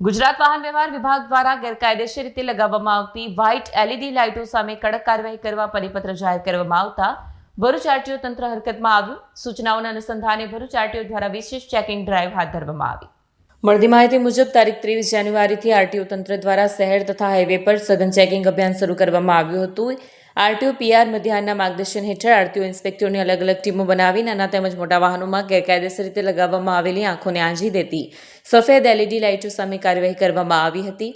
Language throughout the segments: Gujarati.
ગુજરાત વાહન વ્યવહાર વિભાગ દ્વારા ગેરકાયદેસર રીતે લગાવવામાં આવતી વ્હાઇટ એલઈડી લાઇટો સામે કડક કાર્યવાહી કરવા પરિપત્ર જાહેર કરવામાં આવતા ભરૂચ આરટીઓ તંત્ર હરકતમાં આવ્યું. સૂચનાઓના અનુસંધાને ભરૂચ આરટીઓ દ્વારા વિશેષ ચેકિંગ ડ્રાઈવ હાથ ધરવામાં આવી. મળતી માહિતી મુજબ તારીખ ત્રેવીસ જાન્યુઆરીથી આરટીઓ તંત્ર દ્વારા શહેર તથા હાઈવે પર સઘન ચેકિંગ અભિયાન શરૂ કરવામાં આવ્યું હતું. આરટીઓ, પીઆર મધ્યાહનના માર્ગદર્શન હેઠળ આરટીઓ ઇન્સ્પેક્ટરોની અલગ અલગ ટીમો બનાવી નાના તેમજ મોટા વાહનોમાં ગેરકાયદેસર રીતે લગાવવામાં આવેલી આંખોને આંજી દેતી. સફેદ એલઈડી લાઇટો સામે કાર્યવાહી કરવામાં આવી હતી.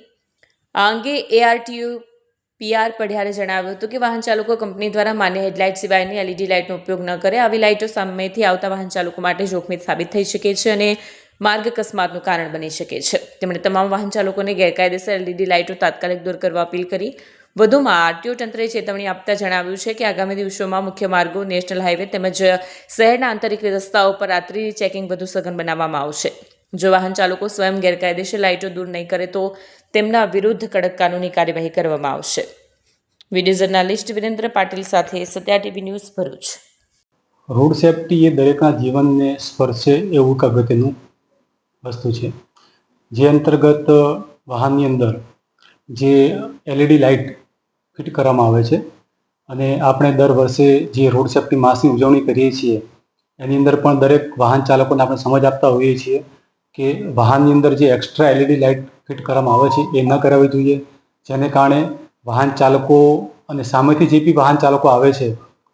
આ અંગે એઆરટીયુ પીઆર પઢિયારે જણાવ્યું હતું કે વાહન ચાલકો કંપની દ્વારા માન્ય હેડલાઇટ સિવાયની એલઈડી લાઇટનો ઉપયોગ ન કરે આવી લાઇટો સામેથી આવતા વાહન ચાલકો માટે જોખમી સાબિત થઈ શકે છે અને માર્ગ અકસ્માતનું કારણ બની શકે છે. તેમણે તમામ વાહન ચાલકોને ગેરકાયદેસર એલઈડી લાઇટો તાત્કાલિક દૂર કરવા અપીલ કરી. વધુમાં આરટીઓ તંત્રએ ચેતવણી આપતા જણાવ્યું છે કે આગામી દિવસોમાં મુખ્ય માર્ગો નેશનલ હાઈવે તેમજ શહેરના આંતરિક રસ્તાઓ પર રાત્રિ ચેકિંગ વધુ સઘન બનાવવામાં આવશે. જો વાહન ચાલકો સ્વયં ગેરકાયદેસર લાઇટો દૂર નહીં કરે તો તેમના વિરુદ્ધ કડક કાનૂની કાર્યવાહી કરવામાં આવશે. વીડિયો જર્નાલિસ્ટ વિરેન્દ્ર પાટીલ સાથે Satya TV news Bharuch. Road safety એ દરેકના જીવનને સ્પર્શે એવું એક અગત્યનું વસ્તુ છે. જે અંતર્ગત વાહનની અંદર જે એલઈડી લાઇટ ફિટ કરવામાં આવે છે. અને આપણે દર વર્ષે જે રોડ સેફ્ટી માસની ઉજવણી કરીએ છીએ, એની અંદર પણ દરેક વાહન ચાલકોને આપણે સમજ આપતા હોઈએ છીએ કે વાહનની અંદર જે એક્સ્ટ્રા એલઈડી લાઇટ ફિટ કરવામાં આવે છે એ ન કરાવવી જોઈએ. જેને કારણે વાહન ચાલકો અને સામેથી જે બી વાહન ચાલકો આવે છે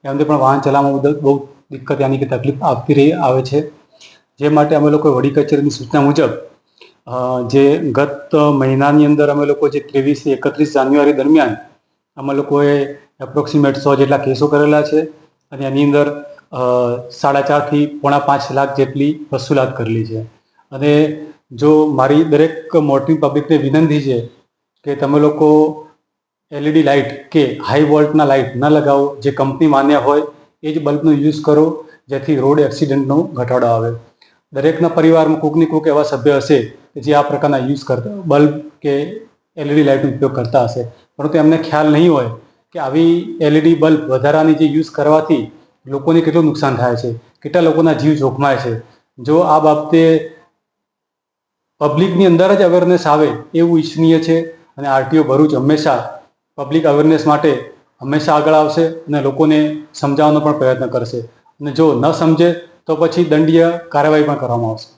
એમને પણ વાહન ચલાવવામાં બહુ દિક્કત યાની કે તકલીફ આપતી રહી, આવે છે. જે માટે અમે લોકો વડી કચેરીની સૂચના મુજબ જે ગત મહિનાની અંદર અમે લોકો જે ત્રેવીસથી એકત્રીસ જાન્યુઆરી દરમિયાન અમે લોકોએ એપ્રોક્સિમેટ સો જેટલા કેસો કરેલા છે અને એની અંદર સાડા ચારથી પોણા પાંચ લાખ જેટલી વસૂલાત કરેલી છે. અને જો મારી દરેક મોટી પબ્લિકને વિનંતી છે કે તમે લોકો એલઈડી લાઇટ કે હાઈ વોલ્ટના લાઇટ ન લગાવો, જે કંપની માન્ય હોય, એ જ બલ્બનો યુઝ કરો, જેથી રોડ એક્સિડન્ટનો ઘટાડો આવે. દરેકના પરિવારમાં કૂકની કોઈક એવા સભ્ય હશે જે આ પ્રકારના યુઝ કરતા બલ્બ કે એલઈડી લાઇટનો ઉપયોગ કરતા હશે. પરંતુ એમને ખ્યાલ નહીં હોય કે આવી એલઈડી બલ્બ વધારાની જે યુઝ કરવાથી લોકોને કેટલું નુકસાન થાય છે, કેટલા લોકોના જીવ જોખમાય છે. જો આ બાબતે પબ્લિકની અંદર જ અવેરનેસ આવે એવું ઈચ્છનીય છે અને આરટીઓ ભરૂચ હંમેશા પબ્લિક અવેરનેસ માટે હંમેશા આગળ આવશે અને લોકોને સમજાવવાનો પણ પ્રયત્ન કરશે. અને જો ન સમજે તો પછી દંડીય કાર્યવાહી પણ કરવામાં આવશે.